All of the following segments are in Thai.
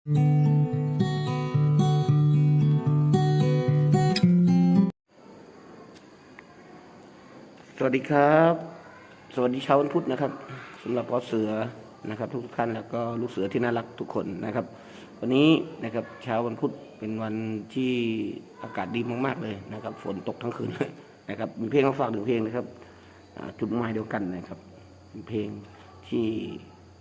สวัสดีครับ สวัสดีเช้าวันพุธนะครับสำหรับพ่อเสือนะครับ ทุกท่านแล้วก็ลูกเสือที่น่ารักทุกคนนะครับ วันนี้นะครับเช้าวันพุธเป็นวันที่อากาศดีมาก ๆ เลยนะครับ ฝนตกทั้งคืนเลยนะครับ มีเพลงมาฝากหนึ่งเพลงนะครับจุดหมายเดียวกันนะครับเป็นเพลงที่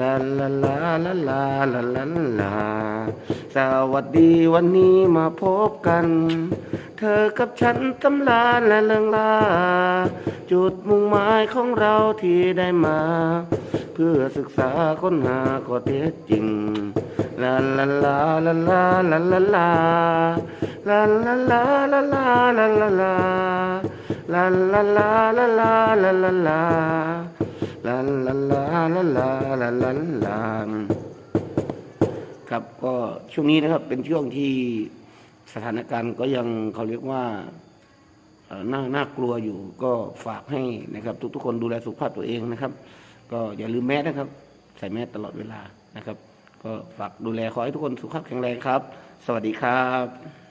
ลาลาลาลาลาลาลาลาสวัสดีวันนี้มาพบกัน เธอกับฉันตำลาและเลิงลา จุดมุ่งหมายของเราที่ได้มา เพื่อศึกษาค้นหาข้อเท็จจริงลาลาลาลาลาลาลาลาลาลาลาลาลาลา ลาลาลาลาลาลาลาลาลาลาลาลาลาลาลาลาครับก็ช่วงนี้นะครับเป็นช่วงที่สถานการณ์ก็ยังเขาเรียกว่าน่าน่ากลัวอยู่ก็ฝากให้นะครับ ทุกๆคนดูแลสุขภาพตัวเองนะครับ ก็อย่าลืมแมสนะครับ ใส่แมสตลอดเวลานะครับ ก็ฝากดูแลขอให้ทุกคนสุขภาพแข็งแรงครับ สวัสดีครับ